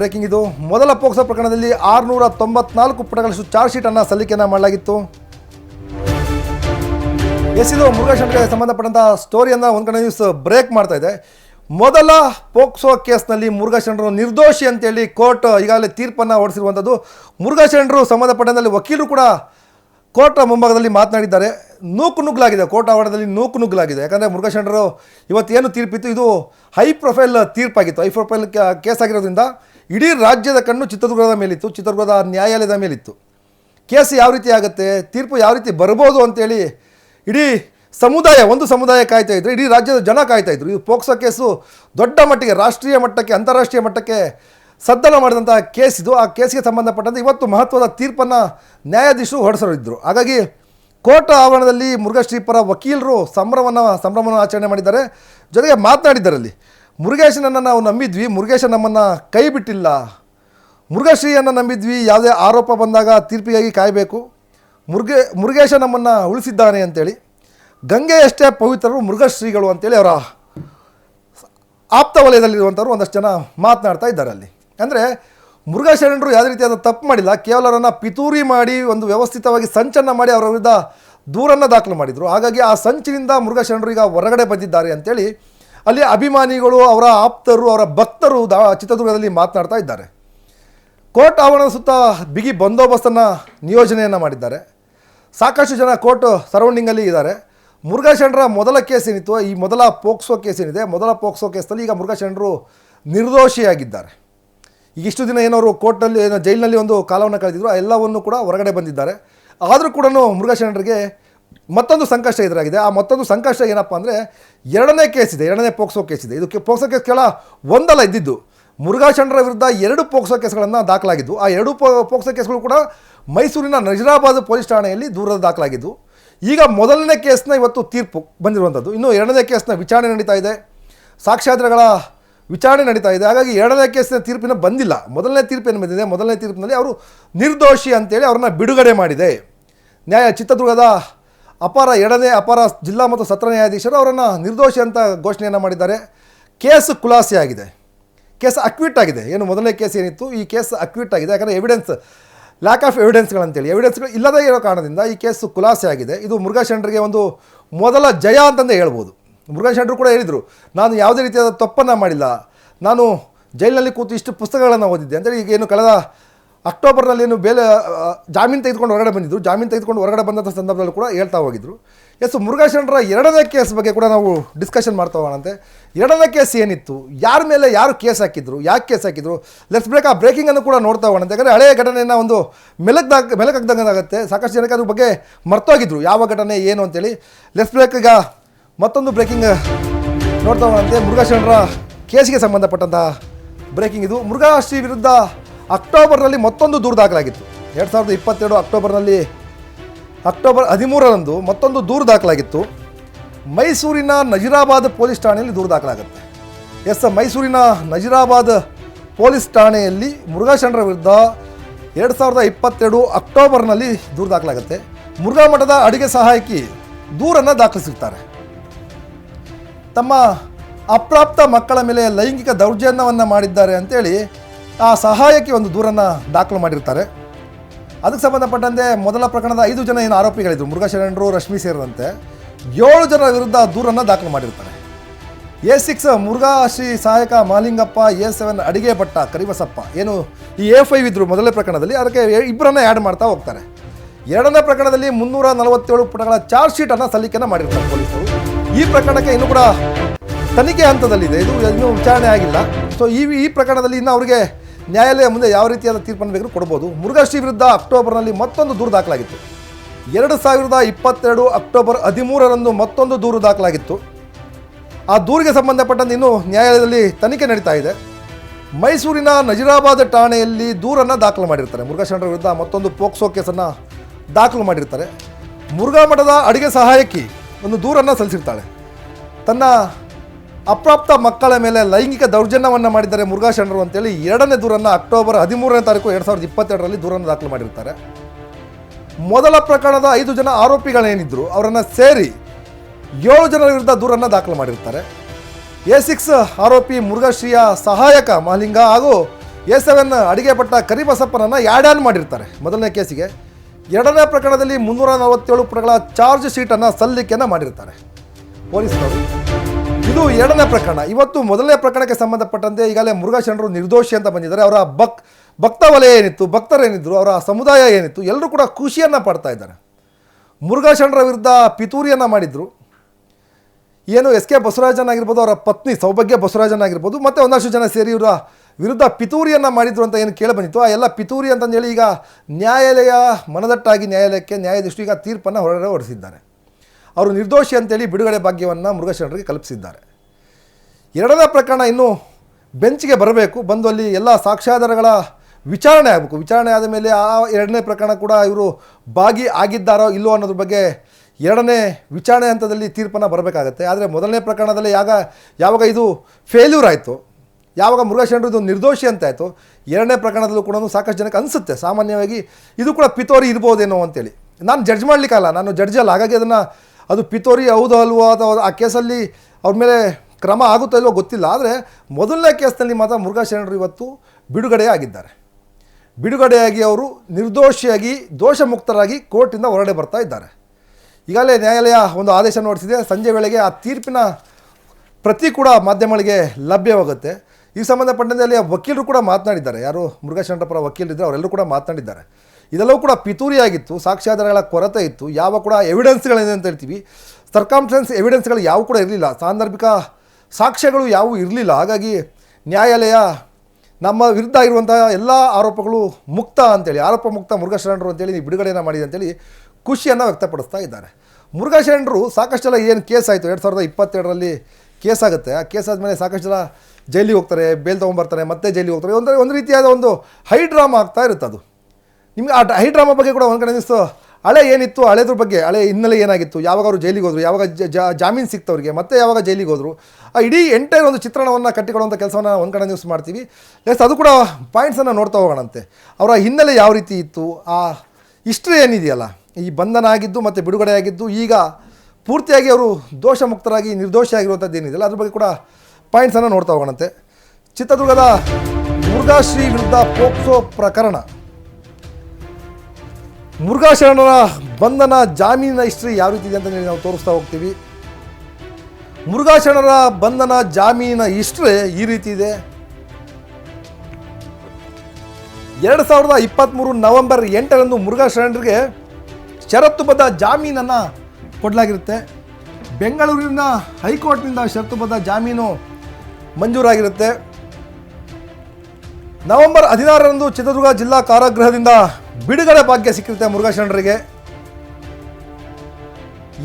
Breaking ಇದು. ಮೊದಲ POCSO ಪ್ರಕರಣದಲ್ಲಿ ಆರುನೂರ ತೊಂಬತ್ನಾಲ್ಕು ಪುಟಗಳಷ್ಟು ಚಾರ್ಜ್ ಶೀಟನ್ನು ಸಲ್ಲಿಕೆಯನ್ನು ಮಾಡಲಾಗಿತ್ತು. ಎಸ್ ಮುರುಘಾಶಂಕರ್ಗೆ ಸಂಬಂಧಪಟ್ಟಂಥ ಸ್ಟೋರಿಯನ್ನು ಒಂದು ಕಡೆ ನ್ಯೂಸ್ ಬ್ರೇಕ್ ಮಾಡ್ತಾ ಇದೆ. ಮೊದಲ ಪೋಕ್ಸೋ ಕೇಸ್ನಲ್ಲಿ ಮುರುಘಾಶರಣರು ನಿರ್ದೋಷಿ ಅಂತೇಳಿ ಕೋರ್ಟ್ ಈಗಾಗಲೇ ತೀರ್ಪನ್ನು ಹೊರಡಿಸಿರುವಂಥದ್ದು ಮುರುಘಾಶರಣರು ಸಂಬಂಧಪಟ್ಟಂದಲ್ಲಿ ವಕೀಲರು ಕೂಡ ಕೋರ್ಟ್ ಮುಂಭಾಗದಲ್ಲಿ ಮಾತನಾಡಿದ್ದಾರೆ. ನೂಕು ನುಗ್ಗಲಾಗಿದೆ ಕೋರ್ಟ್ ಆವರಣದಲ್ಲಿ ನೂಕು ನುಗ್ಗಲಾಗಿದೆ ಯಾಕಂದರೆ ಇವತ್ತು ಇವತ್ತೇನು ತೀರ್ಪಿತ್ತು, ಇದು ಹೈ ಪ್ರೊಫೈಲ್ ತೀರ್ಪಾಗಿತ್ತು. ಹೈ ಪ್ರೊಫೈಲ್ ಕೇಸ್ ಆಗಿರೋದ್ರಿಂದ ಇಡೀ ರಾಜ್ಯದ ಕಣ್ಣು ಚಿತ್ರದುರ್ಗದ ಮೇಲಿತ್ತು, ಚಿತ್ರದುರ್ಗದ ನ್ಯಾಯಾಲಯದ ಮೇಲಿತ್ತು. ಕೇಸ್ ಯಾವ ರೀತಿ ಆಗುತ್ತೆ, ತೀರ್ಪು ಯಾವ ರೀತಿ ಬರ್ಬೋದು ಅಂತೇಳಿ ಇಡೀ ಸಮುದಾಯ, ಒಂದು ಸಮುದಾಯ ಕಾಯ್ತಾ ಇದ್ದರು ಇಡೀ ರಾಜ್ಯದ ಜನ ಕಾಯ್ತಾ ಇದ್ರು. ಇದು ಪೋಕ್ಸೋ ಕೇಸು ದೊಡ್ಡ ಮಟ್ಟಿಗೆ, ರಾಷ್ಟ್ರೀಯ ಮಟ್ಟಕ್ಕೆ, ಅಂತಾರಾಷ್ಟ್ರೀಯ ಮಟ್ಟಕ್ಕೆ ಸದ್ದನ ಮಾಡಿದಂಥ ಕೇಸ್ ಇದು. ಆ ಕೇಸಿಗೆ ಸಂಬಂಧಪಟ್ಟಂತೆ ಇವತ್ತು ಮಹತ್ವದ ತೀರ್ಪನ್ನು ನ್ಯಾಯಾಧೀಶರು ಹೊರಡಿಸಿದ್ರು. ಹಾಗಾಗಿ ಕೋರ್ಟ್ ಆವರಣದಲ್ಲಿ ಮುರುಘಶ್ರೀಪರ ವಕೀಲರು ಸಂಭ್ರಮನ ಸಂಭ್ರಮವನ್ನು ಆಚರಣೆ ಮಾಡಿದ್ದಾರೆ. ಜೊತೆಗೆ ಮಾತನಾಡಿದ್ದಾರೆ ಮುರುಗೇಶನನ್ನು ನಾವು ನಂಬಿದ್ವಿ. ಮುರುಗೇಶ ನಮ್ಮನ್ನು ಕೈ ಬಿಟ್ಟಿಲ್ಲ. ಮುರುಘಶ್ರೀಯನ್ನು ನಂಬಿದ್ವಿ. ಯಾವುದೇ ಆರೋಪ ಬಂದಾಗ ತೀರ್ಪಿಗಾಗಿ ಕಾಯಬೇಕು. ಮುರುಗೆ, ಮುರುಗೇಶ ನಮ್ಮನ್ನು ಉಳಿಸಿದ್ದಾನೆ ಅಂತೇಳಿ. ಗಂಗೆಯಷ್ಟೇ ಪವಿತ್ರರು ಮುರುಘಶ್ರೀಗಳು ಅಂತೇಳಿ ಅವರ ಆಪ್ತ ವಲಯದಲ್ಲಿರುವಂಥವ್ರು ಒಂದಷ್ಟು ಜನ ಮಾತನಾಡ್ತಾ ಇದ್ದಾರೆ ಅಲ್ಲಿ. ಅಂದರೆ ಮುರುಘಾಶರಣರು ಯಾವುದೇ ರೀತಿಯಾದ ತಪ್ಪು ಮಾಡಿಲ್ಲ. ಕೇವಲ ಅವರನ್ನು ಪಿತೂರಿ ಮಾಡಿ ಒಂದು ವ್ಯವಸ್ಥಿತವಾಗಿ ಸಂಚನ್ನು ಮಾಡಿ ಅವರ ವಿರುದ್ಧ ದೂರನ್ನು ದಾಖಲು ಮಾಡಿದರು. ಹಾಗಾಗಿ ಆ ಸಂಚಿನಿಂದ ಮುರುಘಾಶರಣರು ಈಗ ಹೊರಗಡೆ ಬಂದಿದ್ದಾರೆ ಅಂತೇಳಿ ಅಲ್ಲಿ ಅಭಿಮಾನಿಗಳು, ಅವರ ಆಪ್ತರು, ಅವರ ಭಕ್ತರು ದಾ ಚಿತ್ರದುರ್ಗದಲ್ಲಿ ಮಾತನಾಡ್ತಾ ಇದ್ದಾರೆ. ಕೋರ್ಟ್ ಆವರಣದ ಸುತ್ತ ಬಿಗಿ ಬಂದೋಬಸ್ತನ್ನು ನಿಯೋಜನೆಯನ್ನು ಮಾಡಿದ್ದಾರೆ. ಸಾಕಷ್ಟು ಜನ ಕೋರ್ಟ್ ಸರೌಂಡಿಂಗಲ್ಲಿ ಇದ್ದಾರೆ. ಮುರುಘಾಶರಣರ ಮೊದಲ ಕೇಸ್ ಏನಿತ್ತು, ಈ ಮೊದಲ ಪೋಕ್ಸೋ ಕೇಸ್ ಏನಿದೆ, ಮೊದಲ ಪೋಕ್ಸೋ ಕೇಸ್ನಲ್ಲಿ ಈಗ ಮುರುಘಾಶರಣರು ನಿರ್ದೋಷಿಯಾಗಿದ್ದಾರೆ. ಈಗ ಇಷ್ಟು ದಿನ ಏನವರು ಕೋರ್ಟ್ನಲ್ಲಿ, ಏನೋ ಜೈಲಿನಲ್ಲಿ ಒಂದು ಕಾಲವನ್ನು ಕಳೆದಿದ್ರು, ಆ ಎಲ್ಲವನ್ನು ಕೂಡ ಹೊರಗಡೆ ಬಂದಿದ್ದಾರೆ. ಆದರೂ ಕೂಡ ಮುರುಘಾಶರಣರಿಗೆ ಮತ್ತೊಂದು ಸಂಕಷ್ಟ ಇದರಾಗಿದೆ ಆ ಮತ್ತೊಂದು ಸಂಕಷ್ಟ ಏನಪ್ಪ ಅಂದರೆ ಎರಡನೇ ಕೇಸ್ ಇದೆ, ಎರಡನೇ ಪೋಕ್ಸೋ ಕೇಸ್ ಇದೆ. ಇದು ಕೆ- ಪೋಕ್ಸೋ ಕೇಸ್ ಕೇಳ ಒಂದಲ್ಲ ಇದ್ದಿದ್ದು. ಮುರುಘಾಚಂಡ್ರ ವಿರುದ್ಧ ಎರಡು ಪೋಕ್ಸೋ ಕೇಸ್ಗಳನ್ನು ದಾಖಲಾಗಿದ್ದು ಆ ಎರಡು ಪೋಕ್ಸೋ ಕೇಸ್ಗಳು ಕೂಡ ಮೈಸೂರಿನ ನಜರಾಬಾದ್ ಪೊಲೀಸ್ ಠಾಣೆಯಲ್ಲಿ ದೂರದ ದಾಖಲಾಗಿದ್ದು. ಈಗ ಮೊದಲನೇ ಕೇಸ್ನ ಇವತ್ತು ತೀರ್ಪು ಬಂದಿರುವಂಥದ್ದು ಇನ್ನು ಎರಡನೇ ಕೇಸ್ನ ವಿಚಾರಣೆ ನಡೀತಾ ಇದೆ. ಸಾಕ್ಷ್ಯಾಧಾರಗಳ ವಿಚಾರಣೆ ನಡೀತಾ ಇದೆ. ಹಾಗಾಗಿ ಎರಡನೇ ಕೇಸಿನ ತೀರ್ಪಿನ ಬಂದಿಲ್ಲ. ಮೊದಲನೇ ತೀರ್ಪು ಬಂದಿದೆ? ಮೊದಲನೇ ತೀರ್ಪಿನಲ್ಲಿ ಅವರು ನಿರ್ದೋಷಿ ಅಂತೇಳಿ ಅವ್ರನ್ನ ಬಿಡುಗಡೆ ಮಾಡಿದೆ. ನ್ಯಾಯ ಚಿತ್ರದುರ್ಗದ ಅಪಾರ ಎರಡನೇ ಅಪಾರ ಜಿಲ್ಲಾ ಮತ್ತು ಸತ್ರ ನ್ಯಾಯಾಧೀಶರು ಅವರನ್ನು ನಿರ್ದೋಷಿ ಅಂತ ಘೋಷಣೆಯನ್ನು ಮಾಡಿದ್ದಾರೆ. ಕೇಸ್ ಖುಲಾಸೆಯಾಗಿದೆ ಕೇಸ್ ಅಕ್ವಿಟ್ ಆಗಿದೆ. ಏನು ಮೊದಲನೇ ಕೇಸ್ ಏನಿತ್ತು? ಈ ಕೇಸ್ ಅಕ್ವಿಟ್ ಆಗಿದೆ. ಯಾಕಂದರೆ ಎವಿಡೆನ್ಸ್ ಲ್ಯಾಕ್ ಆಫ್ ಎವಿಡೆನ್ಸ್ಗಳಂತೇಳಿ ಎವಿಡೆನ್ಸ್ಗಳು ಇಲ್ಲದೇ ಇರೋ ಕಾರಣದಿಂದ ಈ ಕೇಸ್ ಖುಲಾಸೆ ಆಗಿದೆ. ಇದು ಮುರುಘಾಶಂಡ್ರಿಗೆ ಒಂದು ಮೊದಲ ಜಯ ಅಂತಂದೇ ಹೇಳ್ಬೋದು. ಮುರುಘಾಶಂಡ್ರು ಕೂಡ ಹೇಳಿದರು, ನಾನು ಯಾವುದೇ ರೀತಿಯಾದ ತಪ್ಪನ್ನು ಮಾಡಿಲ್ಲ. ನಾನು ಜೈಲಿನಲ್ಲಿ ಕೂತು ಇಷ್ಟು ಪುಸ್ತಕಗಳನ್ನು ಓದಿದ್ದೆ. ಈಗ ಏನು ಕಳೆದ ಅಕ್ಟೋಬರ್ನಲ್ಲಿ ಏನು ಬೇಲೆ ಜಾಮೀನು ತೆಗೆದುಕೊಂಡು ಹೊರಗಡೆ ಬಂದಿದ್ದರು ಜಾಮೀನು ತೆಗೆದುಕೊಂಡು ಹೊರಗಡೆ ಬಂದಂಥ ಸಂದರ್ಭದಲ್ಲೂ ಕೂಡ ಹೇಳ್ತಾ ಹೋಗಿದ್ರು. ಎಸ್ ಮುರುಘಾಶರಣರ ಎರಡನೇ ಕೇಸ್ ಬಗ್ಗೆ ಕೂಡ ನಾವು ಡಿಸ್ಕಷನ್ ಮಾಡ್ತಾ ಹೋಗೋಣಂತೆ ಎರಡನೇ ಕೇಸ್ ಏನಿತ್ತು? ಯಾರ ಮೇಲೆ ಯಾರು ಕೇಸ್ ಹಾಕಿದ್ರು? ಯಾಕೆ ಕೇಸ್ ಹಾಕಿದ್ರು? ಲೆಟ್ಸ್ ಬ್ರೇಕ್ ಆ ಬ್ರೇಕಿಂಗನ್ನು ಕೂಡ ನೋಡ್ತಾ ಹೋಗೋಣಂತೆ ಯಾಕಂದರೆ ಹಳೆಯ ಘಟನೆಯನ್ನು ಒಂದು ಮೆಲಕ್ದಾಗ ಮೆಲಕಾಗ್ದಂಗಾಗುತ್ತೆ. ಸಾಕಷ್ಟು ಜನಕ್ಕೆ ಅದ್ರ ಬಗ್ಗೆ ಮರ್ತೋಗಿದ್ರು. ಯಾವ ಘಟನೆ, ಏನು ಅಂತೇಳಿ ಲೆಫ್ಟ್ ಬ್ರೇಕ್ ಈಗ ಮತ್ತೊಂದು ಬ್ರೇಕಿಂಗ್ ನೋಡ್ತಾ ಹೋಗೋಣಂತೆ ಮುರುಘಾಶರಣರ ಕೇಸಿಗೆ ಸಂಬಂಧಪಟ್ಟಂತಹ ಬ್ರೇಕಿಂಗ್ ಇದು. ಮುರುಘಾಶ್ರೀ ವಿರುದ್ಧ ಅಕ್ಟೋಬರ್ನಲ್ಲಿ ಮತ್ತೊಂದು ದೂರು ದಾಖಲಾಗಿತ್ತು ಎರಡು ಸಾವಿರದ ಇಪ್ಪತ್ತೆರಡು ಅಕ್ಟೋಬರ್ನಲ್ಲಿ ಅಕ್ಟೋಬರ್ ಹದಿಮೂರರಂದು ಮತ್ತೊಂದು ದೂರು ದಾಖಲಾಗಿತ್ತು ಮೈಸೂರಿನ ನಜೀರಾಬಾದ್ ಪೊಲೀಸ್ ಠಾಣೆಯಲ್ಲಿ ದೂರು ದಾಖಲಾಗುತ್ತೆ ಎಸ್ ಮೈಸೂರಿನ ನಜೀರಾಬಾದ್ ಪೊಲೀಸ್ ಠಾಣೆಯಲ್ಲಿ ಮುರುಘಾಶರಣರ ವಿರುದ್ಧ ಎರಡು ಸಾವಿರದ ಇಪ್ಪತ್ತೆರಡು ಅಕ್ಟೋಬರ್ನಲ್ಲಿ ದೂರು ದಾಖಲಾಗುತ್ತೆ ಮುರುಘಾ ಮಠದ ಅಡುಗೆ ಸಹಾಯಕಿ ದೂರನ್ನು ದಾಖಲಿಸಿರ್ತಾರೆ. ತಮ್ಮ ಅಪ್ರಾಪ್ತ ಮಕ್ಕಳ ಮೇಲೆ ಲೈಂಗಿಕ ದೌರ್ಜನ್ಯವನ್ನು ಮಾಡಿದ್ದಾರೆ ಅಂತೇಳಿ ಆ ಸಹಾಯಕ್ಕೆ ಒಂದು ದೂರನ್ನು ದಾಖಲು ಮಾಡಿರ್ತಾರೆ. ಅದಕ್ಕೆ ಸಂಬಂಧಪಟ್ಟಂತೆ ಮೊದಲ ಪ್ರಕರಣದ ಐದು ಜನ ಏನು ಆರೋಪಿಗಳಿದ್ರು, ಮುರುಘಾಶರಣರು, ರಶ್ಮಿ ಸೇರಿದಂತೆ ಏಳು ಜನರ ವಿರುದ್ಧ ದೂರನ್ನು ದಾಖಲು ಮಾಡಿರ್ತಾರೆ. ಎ ಸಿಕ್ಸ್ ಮುರುಘಾ ಸಹಾಯಕ ಮಾಲಿಂಗಪ್ಪ, ಎ ಸೆವೆನ್ ಅಡಿಗೆ ಭಟ್ಟ, ಕರಿಬಸಪ್ಪ, ಏನು ಈ ಎ ಫೈವ್ ಇದ್ರು ಮೊದಲನೇ ಪ್ರಕರಣದಲ್ಲಿ, ಅದಕ್ಕೆ ಇಬ್ಬರನ್ನ ಆ್ಯಡ್ ಮಾಡ್ತಾ ಹೋಗ್ತಾರೆ. ಎರಡನೇ ಪ್ರಕರಣದಲ್ಲಿ ಮುನ್ನೂರ ನಲವತ್ತೇಳು ಪುಟಗಳ ಚಾರ್ಜ್ ಶೀಟನ್ನು ಸಲ್ಲಿಕೆಯನ್ನು ಮಾಡಿರ್ತಾರೆ ಪೊಲೀಸರು. ಈ ಪ್ರಕರಣಕ್ಕೆ ಇನ್ನೂ ಕೂಡ ತನಿಖೆ ಹಂತದಲ್ಲಿದೆ, ಇದು ಇನ್ನೂ ವಿಚಾರಣೆ ಆಗಿಲ್ಲ. ಸೊ ಈ ಈ ಪ್ರಕರಣದಲ್ಲಿ ಇನ್ನು ಅವರಿಗೆ ನ್ಯಾಯಾಲಯ ಮುಂದೆ ಯಾವ ರೀತಿಯಾದ ತೀರ್ಪನ್ನು ಬೇಕಾದ್ರೂ ಕೊಡ್ಬೋದು ಮುರುಘಾಶ್ರೀ ವಿರುದ್ಧ ಅಕ್ಟೋಬರ್ನಲ್ಲಿ ಮತ್ತೊಂದು ದೂರು ದಾಖಲಾಗಿತ್ತು. ಎರಡು ಸಾವಿರದ ಇಪ್ಪತ್ತೆರಡು ಅಕ್ಟೋಬರ್ ಹದಿಮೂರರಂದು ಮತ್ತೊಂದು ದೂರು ದಾಖಲಾಗಿತ್ತು. ಆ ದೂರಿಗೆ ಸಂಬಂಧಪಟ್ಟಂತೆ ಇನ್ನೂ ನ್ಯಾಯಾಲಯದಲ್ಲಿ ತನಿಖೆ ನಡೀತಾ ಇದೆ. ಮೈಸೂರಿನ ನಜೀರಾಬಾದ್ ಠಾಣೆಯಲ್ಲಿ ದೂರನ್ನು ದಾಖಲು ಮಾಡಿರ್ತಾರೆ. ಮುರುಘಾಶರಣರ ವಿರುದ್ಧ ಮತ್ತೊಂದು ಪೋಕ್ಸೋ ಕೇಸನ್ನು ದಾಖಲು ಮಾಡಿರ್ತಾರೆ. ಮುರುಘಾ ಮಠದ ಅಡುಗೆ ಸಹಾಯಕಿ ಒಂದು ದೂರನ್ನು ಸಲ್ಲಿಸಿರ್ತಾಳೆ. ತನ್ನ ಅಪ್ರಾಪ್ತ ಮಕ್ಕಳ ಮೇಲೆ ಲೈಂಗಿಕ ದೌರ್ಜನ್ಯವನ್ನು ಮಾಡಿದ್ದಾರೆ ಮುರುಘಾಶರಣರು ಅಂತೇಳಿ ಎರಡನೇ ದೂರನ್ನು ಅಕ್ಟೋಬರ್ ಹದಿಮೂರನೇ ತಾರೀಕು ಎರಡು ಸಾವಿರದ ಇಪ್ಪತ್ತೆರಡರಲ್ಲಿ ದೂರನ್ನು ದಾಖಲು ಮಾಡಿರ್ತಾರೆ. ಮೊದಲ ಪ್ರಕರಣದ ಐದು ಜನ ಆರೋಪಿಗಳೇನಿದ್ರು, ಅವರನ್ನು ಸೇರಿ ಏಳು ಜನರ ವಿರುದ್ಧ ದೂರನ್ನು ದಾಖಲು ಮಾಡಿರ್ತಾರೆ. ಎ ಸಿಕ್ಸ್ ಆರೋಪಿ ಮುರುಘಾಶ್ರೀಯ ಸಹಾಯಕ ಮಹಲಿಂಗ ಹಾಗೂ ಎ ಸೆವೆನ್ ಅಡಿಗೆ ಪಟ್ಟ ಕರಿಬಸಪ್ಪನನ್ನು ಯಾಡ್ಯಾನ್ ಮಾಡಿರ್ತಾರೆ. ಮೊದಲನೇ ಕೇಸಿಗೆ ಎರಡನೇ ಪ್ರಕರಣದಲ್ಲಿ ಮುನ್ನೂರ ನಲವತ್ತೇಳು ಪುಟಗಳ ಚಾರ್ಜ್ ಶೀಟನ್ನು ಸಲ್ಲಿಕೆಯನ್ನು ಮಾಡಿರ್ತಾರೆ. ಪೊಲೀಸರು ಇದು ಎರಡನೇ ಪ್ರಕರಣ. ಇವತ್ತು ಮೊದಲನೇ ಪ್ರಕರಣಕ್ಕೆ ಸಂಬಂಧಪಟ್ಟಂತೆ ಈಗಾಗಲೇ ಮುರುಘಾಶರಣರು ನಿರ್ದೋಷಿ ಅಂತ ಬಂದಿದ್ದಾರೆ. ಅವರ ಭಕ್ ಭಕ್ತ ವಲಯ ಏನಿತ್ತು ಭಕ್ತರು ಏನಿದ್ರು ಅವರ ಸಮುದಾಯ ಏನಿತ್ತು, ಎಲ್ಲರೂ ಕೂಡ ಖುಷಿಯನ್ನು ಪಡ್ತಾ ಇದ್ದಾರೆ. ಮುರುಘಾಶರಣರ ವಿರುದ್ಧ ಪಿತೂರಿಯನ್ನು ಮಾಡಿದ್ರು. ಏನು ಎಸ್ ಕೆ ಬಸವರಾಜನ್ ಆಗಿರ್ಬೋದು, ಅವರ ಪತ್ನಿ ಸೌಭಾಗ್ಯ ಬಸವರಾಜನ್ ಆಗಿರ್ಬೋದು, ಮತ್ತು ಒಂದಷ್ಟು ಜನ ಸೇರಿ ಇವರ ವಿರುದ್ಧ ಪಿತೂರಿಯನ್ನು ಮಾಡಿದ್ರು ಅಂತ ಏನು ಕೇಳಿ ಬಂದಿತ್ತು ಆ ಎಲ್ಲ ಪಿತೂರಿ ಅಂತಂದೇಳಿ ಈಗ ನ್ಯಾಯಾಲಯ, ಮನದಟ್ಟಾಗಿ ನ್ಯಾಯಾಲಯಕ್ಕೆ, ನ್ಯಾಯಾಧೀಶರು ಈಗ ತೀರ್ಪನ್ನು ಹೊರಗಡೆ ಹೊರಡಿಸಿದ್ದಾರೆ. ಅವರು ನಿರ್ದೋಷಿ ಅಂತೇಳಿ ಬಿಡುಗಡೆ ಭಾಗ್ಯವನ್ನು ಮುರುಘಾಶರಣರಿಗೆ ಕಲ್ಪಿಸಿದ್ದಾರೆ. ಎರಡನೇ ಪ್ರಕರಣ ಇನ್ನೂ ಬೆಂಚ್ಗೆ ಬರಬೇಕು. ಬಂದು ಅಲ್ಲಿ ಎಲ್ಲ ಸಾಕ್ಷ್ಯಾಧಾರಗಳ ವಿಚಾರಣೆ ಆಗಬೇಕು. ವಿಚಾರಣೆ ಆದ ಮೇಲೆ ಆ ಎರಡನೇ ಪ್ರಕರಣ ಕೂಡ ಇವರು ಭಾಗಿ ಆಗಿದ್ದಾರೋ ಇಲ್ಲೋ ಅನ್ನೋದ್ರ ಬಗ್ಗೆ ಎರಡನೇ ವಿಚಾರಣೆ ಹಂತದಲ್ಲಿ ತೀರ್ಪನ್ನು ಬರಬೇಕಾಗತ್ತೆ. ಆದರೆ ಮೊದಲನೇ ಪ್ರಕರಣದಲ್ಲಿ ಯಾವಾಗ ಯಾವಾಗ ಇದು ಫೇಲ್ಯೂರ್ ಆಯಿತು, ಯಾವಾಗ ಮುರುಘಾಶರಣರು ಇದು ನಿರ್ದೋಷಿ ಅಂತ ಆಯಿತು, ಎರಡನೇ ಪ್ರಕರಣದಲ್ಲೂ ಕೂಡ ಸಾಕಷ್ಟು ಜನಕ್ಕೆ ಅನಿಸುತ್ತೆ. ಸಾಮಾನ್ಯವಾಗಿ ಇದು ಕೂಡ ಪಿತೋರಿ ಇರ್ಬೋದೇನೋ ಅಂತೇಳಿ. ನಾನು ಜಡ್ಜ್ ಮಾಡಲಿಕ್ಕಲ್ಲ ನಾನು ಜಡ್ಜ್ ಅಲ್ಲ. ಹಾಗಾಗಿ ಅದನ್ನು, ಅದು ಪಿತೋರಿ ಹೌದು ಅಲ್ವೋ ಅಥವಾ ಆ ಕೇಸಲ್ಲಿ ಅವ್ರ ಮೇಲೆ ಕ್ರಮ ಆಗುತ್ತೋ ಇಲ್ವೋ ಗೊತ್ತಿಲ್ಲ. ಆದರೆ ಮೊದಲನೇ ಕೇಸ್ನಲ್ಲಿ ಮಾತ್ರ ಮುರುಘಾಶರಣರು ಇವತ್ತು ಬಿಡುಗಡೆಯಾಗಿದ್ದಾರೆ. ಬಿಡುಗಡೆಯಾಗಿ ಅವರು ನಿರ್ದೋಷಿಯಾಗಿ, ದೋಷಮುಕ್ತರಾಗಿ ಕೋರ್ಟಿಂದ ಹೊರಗಡೆ ಬರ್ತಾ ಇದ್ದಾರೆ. ಈಗಾಗಲೇ ನ್ಯಾಯಾಲಯ ಒಂದು ಆದೇಶ ನೋಡಿಸಿದೆ ಸಂಜೆ ವೇಳೆಗೆ ಆ ತೀರ್ಪಿನ ಪ್ರತಿ ಕೂಡ ಮಾಧ್ಯಮಗಳಿಗೆ ಲಭ್ಯವಾಗುತ್ತೆ. ಈ ಸಂಬಂಧಪಟ್ಟಂತೆ ಅಲ್ಲಿ ವಕೀಲರು ಕೂಡ ಮಾತನಾಡಿದ್ದಾರೆ. ಯಾರು ಮುರುಘಾಶರಣರ ಪರ ವಕೀಲರಿದ್ದರೆ ಅವರೆಲ್ಲರೂ ಕೂಡ ಮಾತನಾಡಿದ್ದಾರೆ. ಇದೆಲ್ಲವೂ ಕೂಡ ಪಿತೂರಿಯಾಗಿತ್ತು. ಸಾಕ್ಷ್ಯಾಧಾರಗಳ ಕೊರತೆ ಇತ್ತು. ಯಾವ ಕೂಡ ಎವಿಡೆನ್ಸ್ಗಳಿದೆ ಅಂತ ಹೇಳ್ತೀವಿ. ಸರ್ಕಾಮ್ಸ್ಟೆನ್ಸ್ ಎವಿಡೆನ್ಸ್ಗಳು ಯಾವ ಕೂಡ ಇರಲಿಲ್ಲ. ಸಾಂದರ್ಭಿಕ ಸಾಕ್ಷ್ಯಗಳು ಯಾವುವು ಇರಲಿಲ್ಲ. ಹಾಗಾಗಿ ನ್ಯಾಯಾಲಯ ನಮ್ಮ ವಿರುದ್ಧ ಇರುವಂತಹ ಎಲ್ಲ ಆರೋಪಗಳು ಮುಕ್ತ ಅಂತೇಳಿ, ಆರೋಪ ಮುಕ್ತ ಮುರುಘಾಶರಣರು ಅಂತೇಳಿ ನೀವು ಬಿಡುಗಡೆಯನ್ನು ಮಾಡಿದೆ ಅಂತೇಳಿ ಖುಷಿಯನ್ನು ವ್ಯಕ್ತಪಡಿಸ್ತಾ ಇದ್ದಾರೆ. ಮುರುಘಾಶರಣರು ಸಾಕಷ್ಟೆಲ್ಲ ಏನು ಕೇಸ್ ಆಯಿತು? ಎರಡು ಸಾವಿರದ ಇಪ್ಪತ್ತೆರಡರಲ್ಲಿ ಕೇಸ್ ಆಗುತ್ತೆ. ಆ ಕೇಸ್ ಆದಮೇಲೆ ಸಾಕಷ್ಟು ಜನ ಜೈಲಿಗೆ ಹೋಗ್ತಾರೆ, ಬೇಲ್ ತೊಗೊಂಬರ್ತಾರೆ, ಮತ್ತೆ ಜೈಲಿಗೆ ಹೋಗ್ತಾರೆ. ಒಂದು ಒಂದು ರೀತಿಯಾದ ಒಂದು ಹೈ ಡ್ರಾಮಾ ಆಗ್ತಾ ಇರುತ್ತೆ ಅದು ನಿಮಗೆ ಆ ಹೈ ಡ್ರಾಮಾ ಬಗ್ಗೆ ಕೂಡ ಒಂದು ಕಡೆ ಅನಿಸ್ತು ಹಳೆ ಏನಿತ್ತು, ಹಳೆದ್ರ ಬಗ್ಗೆ, ಹಳೆ ಹಿನ್ನೆಲೆ ಏನಾಗಿತ್ತು, ಯಾವಾಗ ಅವರು ಜೈಲಿಗೆ ಹೋದರು, ಯಾವಾಗ ಜಾಮೀನು ಸಿಕ್ತವ್ರಿಗೆ, ಮತ್ತೆ ಯಾವಾಗ ಜೈಲಿಗೆ ಹೋದರು, ಆ ಇಡೀ ಎಂಟೈರ್ ಒಂದು ಚಿತ್ರಣವನ್ನು ಕಟ್ಟಿಕೊಡುವಂಥ ಕೆಲಸವನ್ನು ಒಂದು ಕಡೆ ನ್ಯೂಸ್ ಮಾಡ್ತೀವಿ. ಪ್ಲಸ್ ಅದು ಕೂಡ ಪಾಯಿಂಟ್ಸನ್ನು ನೋಡ್ತಾ ಹೋಗೋಣಂತೆ. ಅವರ ಹಿನ್ನೆಲೆ ಯಾವ ರೀತಿ ಇತ್ತು, ಆ ಹಿಸ್ಟ್ರಿ ಏನಿದೆಯಲ್ಲ, ಈ ಬಂಧನ ಆಗಿದ್ದು ಮತ್ತು ಬಿಡುಗಡೆ ಆಗಿದ್ದು, ಈಗ ಪೂರ್ತಿಯಾಗಿ ಅವರು ದೋಷ ಮುಕ್ತರಾಗಿ ನಿರ್ದೋಷಿ ಆಗಿರುವಂಥದ್ದು ಏನಿದೆಯಲ್ಲ, ಅದ್ರ ಬಗ್ಗೆ ಕೂಡ ಪಾಯಿಂಟ್ಸನ್ನು ನೋಡ್ತಾ ಹೋಗೋಣಂತೆ. ಚಿತ್ರದುರ್ಗದ ಮುರುಘಾಶ್ರೀ ವಿರುದ್ಧ ಪೋಕ್ಸೋ ಪ್ರಕರಣ. ಮುರುಘಾಶರಣರ ಬಂಧನ ಜಾಮೀನಿನ ಹಿಸ್ಟ್ರಿ ಯಾವ ರೀತಿ ಇದೆ ಅಂತ ಹೇಳಿ ನಾವು ತೋರಿಸ್ತಾ ಹೋಗ್ತೀವಿ. ಮುರುಘಾಶರಣರ ಬಂಧನ ಜಾಮೀನಿನ ಹಿಸ್ಟ್ರಿ ಈ ರೀತಿ ಇದೆ. ಎರಡು ಸಾವಿರದ ಇಪ್ಪತ್ತ್ಮೂರು ನವೆಂಬರ್ ಎಂಟರಂದು ಮುರುಘಾಶರಣರಿಗೆ ಷರತ್ತುಬದ್ಧ ಜಾಮೀನನ್ನು ಕೊಡಲಾಗಿರುತ್ತೆ. ಬೆಂಗಳೂರಿನ ಹೈಕೋರ್ಟ್ನಿಂದ ಷರತ್ತುಬದ್ಧ ಜಾಮೀನು ಮಂಜೂರಾಗಿರುತ್ತೆ. ನವೆಂಬರ್ ಹದಿನಾರರಂದು ಚಿತ್ರದುರ್ಗ ಜಿಲ್ಲಾ ಕಾರಾಗೃಹದಿಂದ ಬಿಡುಗಡೆ ಭಾಗ್ಯ ಸಿಕ್ಕಿರುತ್ತೆ ಮುರುಘಾಶರಣರಿಗೆ.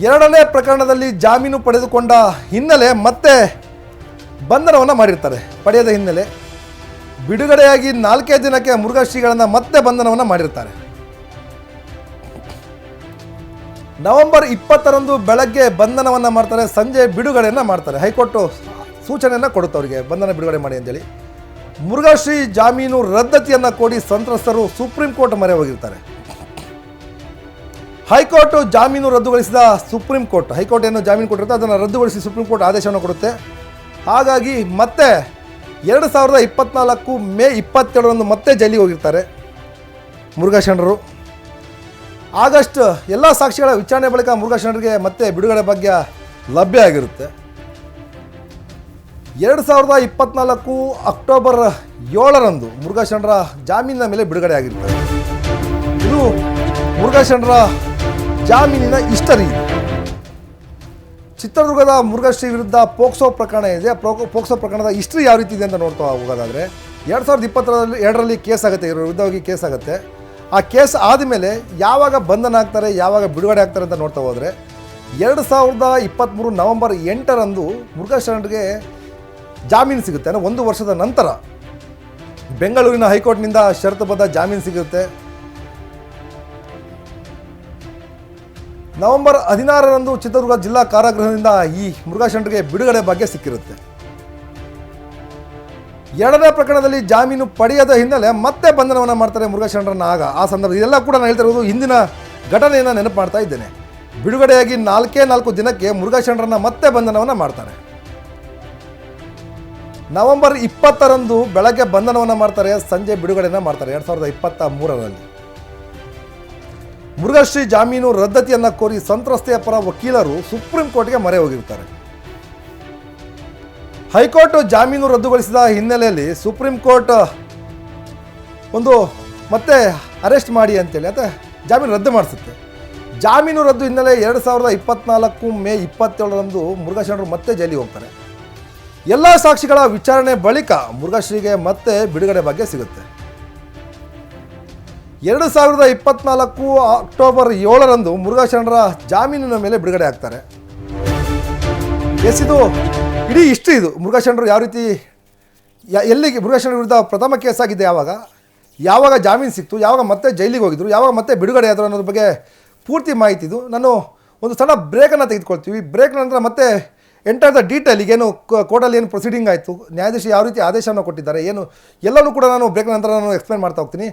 ಎರಡನೇ ಪ್ರಕರಣದಲ್ಲಿ ಜಾಮೀನು ಪಡೆದುಕೊಂಡ ಹಿನ್ನೆಲೆ ಮತ್ತೆ ಬಂಧನವನ್ನು ಮಾಡಿರ್ತಾರೆ. ಪಡೆಯದ ಹಿನ್ನೆಲೆ ಬಿಡುಗಡೆಯಾಗಿ ನಾಲ್ಕೇ ದಿನಕ್ಕೆ ಮುರುಘಾಶ್ರೀಗಳನ್ನು ಮತ್ತೆ ಬಂಧನವನ್ನು ಮಾಡಿರ್ತಾರೆ. ನವೆಂಬರ್ ಇಪ್ಪತ್ತರಂದು ಬೆಳಗ್ಗೆ ಬಂಧನವನ್ನು ಮಾಡ್ತಾರೆ, ಸಂಜೆ ಬಿಡುಗಡೆಯನ್ನು ಮಾಡ್ತಾರೆ. ಹೈಕೋರ್ಟು ಸೂಚನೆಯನ್ನು ಕೊಡುತ್ತೆ ಅವರಿಗೆ, ಬಂಧನ ಬಿಡುಗಡೆ ಮಾಡಿ ಅಂತೇಳಿ. ಮುರುಘಾಶ್ರೀ ಜಾಮೀನು ರದ್ದತಿಯನ್ನು ಕೊಡಿ ಸಂತ್ರಸ್ತರು ಸುಪ್ರೀಂ ಕೋರ್ಟ್ ಮರೆ ಹೋಗಿರ್ತಾರೆ. ಹೈಕೋರ್ಟ್ ಜಾಮೀನು ರದ್ದುಗೊಳಿಸಿದ ಸುಪ್ರೀಂ ಕೋರ್ಟ್, ಹೈಕೋರ್ಟ್ ಏನು ಜಾಮೀನು ಕೊಟ್ಟಿರುತ್ತೆ ಅದನ್ನು ರದ್ದುಗೊಳಿಸಿ ಸುಪ್ರೀಂ ಕೋರ್ಟ್ ಆದೇಶವನ್ನು ಕೊಡುತ್ತೆ. ಹಾಗಾಗಿ ಮತ್ತೆ ಎರಡು ಸಾವಿರದ ಇಪ್ಪತ್ನಾಲ್ಕು ಮೇ ಇಪ್ಪತ್ತೇಳರಂದು ಮತ್ತೆ ಜೈಲಿಗೆ ಹೋಗಿರ್ತಾರೆ ಮುರುಘಾಶರಣರು ಆಗಸ್ಟ್ ಎಲ್ಲ ಸಾಕ್ಷಿಗಳ ವಿಚಾರಣೆ ಬಳಿಕ ಮುರುಘಾಶರಣರಿಗೆ ಮತ್ತೆ ಬಿಡುಗಡೆ ಭಾಗ್ಯ ಲಭ್ಯ ಆಗಿರುತ್ತೆ. ಎರಡು ಸಾವಿರದ ಇಪ್ಪತ್ನಾಲ್ಕು ಅಕ್ಟೋಬರ್ ಏಳರಂದು ಮುರುಘಾಶರಣರ ಜಾಮೀನಿನ ಮೇಲೆ ಬಿಡುಗಡೆ ಆಗಿರ್ತಾರೆ ಇದು ಮುರುಘಾಶರಣರ ಜಾಮೀನಿನ ಹಿಸ್ಟರಿ. ಚಿತ್ರದುರ್ಗದ ಮುರುಘಾಶ್ರೀ ವಿರುದ್ಧ ಪೋಕ್ಸೋ ಪ್ರಕರಣ ಇದೆ. ಪೋಕ್ಸೋ ಪ್ರಕರಣದ ಹಿಸ್ಟ್ರಿ ಯಾವ ರೀತಿ ಇದೆ ಅಂತ ನೋಡ್ತಾ ಹೋಗೋದಾದರೆ, ಎರಡು ಸಾವಿರದ ಇಪ್ಪತ್ತರಲ್ಲಿ ಎರಡರಲ್ಲಿ ಕೇಸ್ ಆಗುತ್ತೆ, ಇವರು ವಿರುದ್ಧವಾಗಿ ಕೇಸ್ ಆಗುತ್ತೆ. ಆ ಕೇಸ್ ಆದಮೇಲೆ ಯಾವಾಗ ಬಂಧನ ಆಗ್ತಾರೆ, ಯಾವಾಗ ಬಿಡುಗಡೆ ಆಗ್ತಾರೆ ಅಂತ ನೋಡ್ತಾ ಹೋದರೆ, ಎರಡು ಸಾವಿರದ ಇಪ್ಪತ್ತ್ಮೂರು ನವಂಬರ್ ಎಂಟರಂದು ಮುರುಘಾಶರಣರಿಗೆ ಜಾಮೀನು ಸಿಗುತ್ತೆ. ಅಂದರೆ ಒಂದು ವರ್ಷದ ನಂತರ ಬೆಂಗಳೂರಿನ ಹೈಕೋರ್ಟ್ನಿಂದ ಷರತ್ತುಬದ್ಧ ಜಾಮೀನು ಸಿಗುತ್ತೆ. ನವೆಂಬರ್ ಹದಿನಾರರಂದು ಚಿತ್ರದುರ್ಗ ಜಿಲ್ಲಾ ಕಾರಾಗೃಹದಿಂದ ಈ ಮೃಗಶಂಡ್ರಿಗೆ ಬಿಡುಗಡೆ ಬಗ್ಗೆ ಸಿಕ್ಕಿರುತ್ತೆ. ಎರಡನೇ ಪ್ರಕರಣದಲ್ಲಿ ಜಾಮೀನು ಪಡೆಯದ ಹಿನ್ನೆಲೆ ಮತ್ತೆ ಬಂಧನವನ್ನು ಮಾಡ್ತಾರೆ ಮುರುಘಾಶರಣರನ್ನ ಆಗ. ಆ ಸಂದರ್ಭ ಇದೆಲ್ಲ ಕೂಡ ನಾನು ಹೇಳ್ತಾ ಇರೋದು ಹಿಂದಿನ ಘಟನೆಯನ್ನು ನೆನಪು ಮಾಡ್ತಾ ಇದ್ದೇನೆ. ಬಿಡುಗಡೆಯಾಗಿ ನಾಲ್ಕೇ ನಾಲ್ಕು ದಿನಕ್ಕೆ ಮುರುಘಾಶರಣರನ್ನ ಮತ್ತೆ ಬಂಧನವನ್ನು ಮಾಡ್ತಾರೆ. ನವೆಂಬರ್ ಇಪ್ಪತ್ತರಂದು ಬೆಳಗ್ಗೆ ಬಂಧನವನ್ನು ಮಾಡ್ತಾರೆ, ಸಂಜೆ ಬಿಡುಗಡೆಯನ್ನು ಮಾಡ್ತಾರೆ, ಎರಡು ಸಾವಿರದ ಇಪ್ಪತ್ತ ಮೂರರಲ್ಲಿ. ಮೃಗಶ್ರೀ ಜಾಮೀನು ರದ್ದತಿಯನ್ನು ಕೋರಿ ಸಂತ್ರಸ್ತೆಯ ಪರ ವಕೀಲರು ಸುಪ್ರೀಂ ಕೋರ್ಟ್ಗೆ ಮೊರೆ ಹೋಗಿರ್ತಾರೆ ಹೈಕೋರ್ಟ್ ಜಾಮೀನು ರದ್ದುಗೊಳಿಸಿದ ಹಿನ್ನೆಲೆಯಲ್ಲಿ ಸುಪ್ರೀಂ ಕೋರ್ಟ್ ಒಂದು ಮತ್ತೆ ಅರೆಸ್ಟ್ ಮಾಡಿ ಅಂತೇಳಿ ಅಥವಾ ಜಾಮೀನು ರದ್ದು ಮಾಡಿಸುತ್ತೆ. ಜಾಮೀನು ರದ್ದು ಹಿನ್ನೆಲೆ ಎರಡು ಸಾವಿರದ ಇಪ್ಪತ್ನಾಲ್ಕು ಮೇ ಇಪ್ಪತ್ತೇಳರಂದು ಮುರುಘಶರಣರು ಮತ್ತೆ ಜೈಲಿಗೆ ಹೋಗ್ತಾರೆ. ಎಲ್ಲ ಸಾಕ್ಷಿಗಳ ವಿಚಾರಣೆ ಬಳಿಕ ಮುರುಘಾಶ್ರೀಗೆ ಮತ್ತೆ ಬಿಡುಗಡೆ ಬಗ್ಗೆ ಸಿಗುತ್ತೆ. ಎರಡು ಸಾವಿರದ ಇಪ್ಪತ್ನಾಲ್ಕು ಅಕ್ಟೋಬರ್ ಏಳರಂದು ಮುರುಘಾಶರಣರ ಜಾಮೀನಿನ ಮೇಲೆ ಬಿಡುಗಡೆ ಆಗ್ತಾರೆ. ಎಸ್ ಇದು ಇಡೀ ಇಷ್ಟು ಇದು. ಮುರುಘಾಶರಣರು ಯಾವ ರೀತಿ ಎಲ್ಲಿಗೆ ಮುರುಘಾಶರಣ ವಿರುದ್ಧ ಪ್ರಥಮ ಕೇಸ್ ಆಗಿದೆ ಯಾವಾಗ? ಯಾವಾಗ ಜಾಮೀನು ಸಿಕ್ತು? ಯಾವಾಗ ಮತ್ತೆ ಜೈಲಿಗೆ ಹೋಗಿದ್ರು? ಯಾವಾಗ ಮತ್ತೆ ಬಿಡುಗಡೆ ಆದರು ಅನ್ನೋದ್ರ ಬಗ್ಗೆ ಪೂರ್ತಿ ಮಾಹಿತಿ ಇದು. ನಾನು ಒಂದು ಸಣ್ಣ ಬ್ರೇಕನ್ನು ತೆಗೆದುಕೊಳ್ತೀವಿ. ಬ್ರೇಕ್ ನಂತರ ಮತ್ತೆ ಎಂಟರ್ ದ ಡೀಟೇಲ್ ಈಗೇನು ಕೋರ್ಟಲ್ಲಿ ಏನು ಪ್ರೊಸೀಡಿಂಗ್ ಆಯಿತು, ನ್ಯಾಯಾಧೀಶ ಯಾವ ರೀತಿ ಆದೇಶವನ್ನು ಕೊಟ್ಟಿದ್ದಾರೆ, ಏನು ಎಲ್ಲನೂ ಕೂಡ ನಾನು ಬ್ರೇಕ್ ನಂತರ ನಾನು ಎಕ್ಸ್ಪ್ಲೇನ್ ಮಾಡ್ತಾ ಹೋಗ್ತೀನಿ.